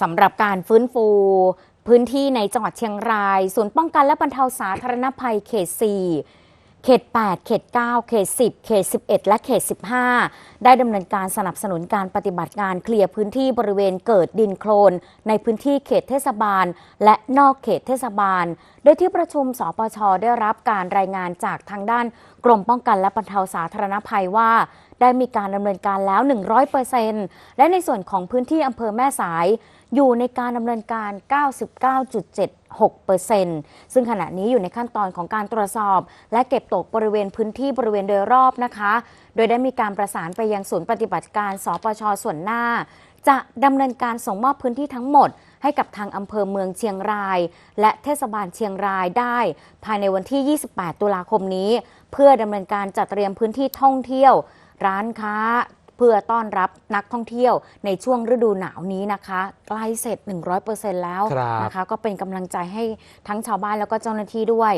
สำหรับการฟื้นฟูพื้นที่ในจังหวัดเชียงราย ศูนย์ป้องกันและบรรเทาสาธารณภัยเขต 4 เขต 8 เขต 9 เขต 10 เขต 11 และเขต 15 ได้ดำเนินการสนับสนุนการปฏิบัติการเคลียร์พื้นที่บริเวณเกิดดินโคลน ในพื้นที่เขตเทศบาล และนอกเขตเทศบาล โดยที่ประชุมสปชได้รับการรายงานจากทางด้านกรมป้องกันและบรรเทาสาธารณภัยว่า ได้มีการดำเนินการแล้ว 100%และในส่วนของพื้นที่อำเภอแม่สาย อยู่ในการดำเนินการ 99.76%ซึ่งขณะนี้อยู่ในขั้นตอนของการตรวจสอบ และเก็บตกบริเวณพื้นที่บริเวณโดยรอบนะคะ โดยได้มีการประสานไปยังศูนย์ปฏิบัติการสปชส่วนหน้า จะดำเนินการส่งมอบพื้นที่ทั้งหมดให้กับทางอำเภอเมืองเชียงราย และเทศบาลเชียงรายได้ ภายในวันที่ 28 ตุลาคมนี้ เพื่อดำเนินการจัดเตรียมพื้นที่ท่องเที่ยว ร้านค้าเพื่อต้อนรับนักท่องเที่ยวในช่วงฤดูหนาวนี้นะคะ ใกล้เสร็จ 100%แล้วครับนะคะ ก็เป็นกำลังใจให้ทั้งชาวบ้านแล้วก็เจ้าหน้าที่ด้วย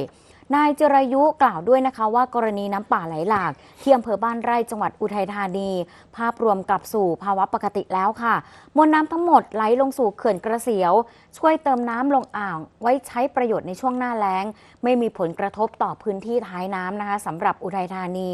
นายจิรายุกล่าวด้วยนะคะว่ากรณีน้ำป่าไหลหลากที่อำเภอบ้านไร่จังหวัดอุทัยธานี ภาพรวมกลับสู่ภาวะปกติแล้วค่ะ มวลน้ำทั้งหมดไหลลงสู่เขื่อนกระเสียว ช่วยเติมน้ำลงอ่าง ไว้ใช้ประโยชน์ในช่วงหน้าแล้ง ไม่มีผลกระทบต่อพื้นที่ท้ายน้ำนะคะสำหรับอุทัยธานี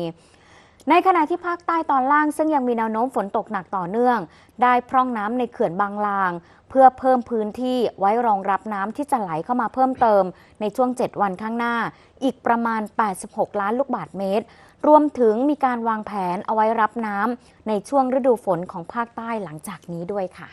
ในขณะที่ภาคใต้ตอนล่างซึ่งยังมีแนวโน้มฝนตกหนักต่อเนื่อง ได้พร่องน้ำในเขื่อนบางลาง เพื่อเพิ่มพื้นที่ไว้รองรับน้ำที่จะไหลเข้ามาเพิ่มเติม ในช่วง 7 วันข้างหน้า อีกประมาณ 86 ล้านลูกบาทเมตร รวมถึงมีการวางแผนเอาไว้รับน้ำในช่วงฤดูฝนของภาคใต้หลังจากนี้ด้วยค่ะ